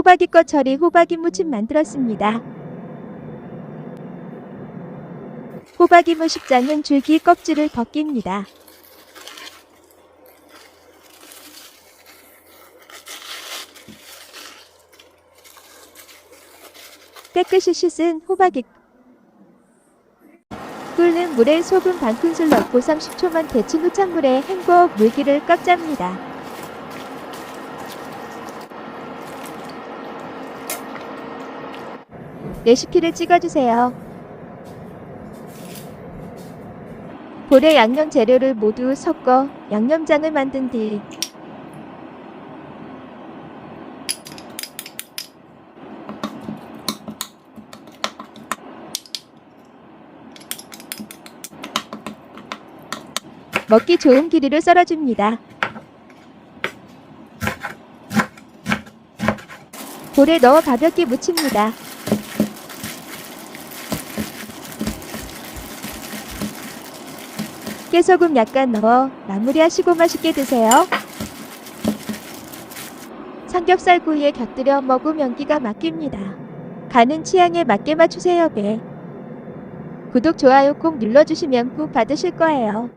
호박이꽃 처리 호박이 무침 만들었습니다. 호박이 무식장은 줄기 껍질을 벗깁니다. 깨끗이 씻은 호박이 끓는 물에 소금 반 큰술 넣고 30초만 데친 후 찬물에 헹궈 물기를 꽉 짭니다. 레시피를 찍어주세요. 볼에 양념 재료를 모두 섞어 양념장을 만든 뒤 먹기 좋은 길이를 썰어줍니다. 볼에 넣어 가볍게 무칩니다. 깨소금 약간 넣어 마무리하시고 맛있게 드세요. 삼겹살 구이에 곁들여 먹으면 기가 막힙니다. 간은 취향에 맞게 맞추세요, 배. 구독, 좋아요 꼭 눌러주시면 꼭 받으실 거예요.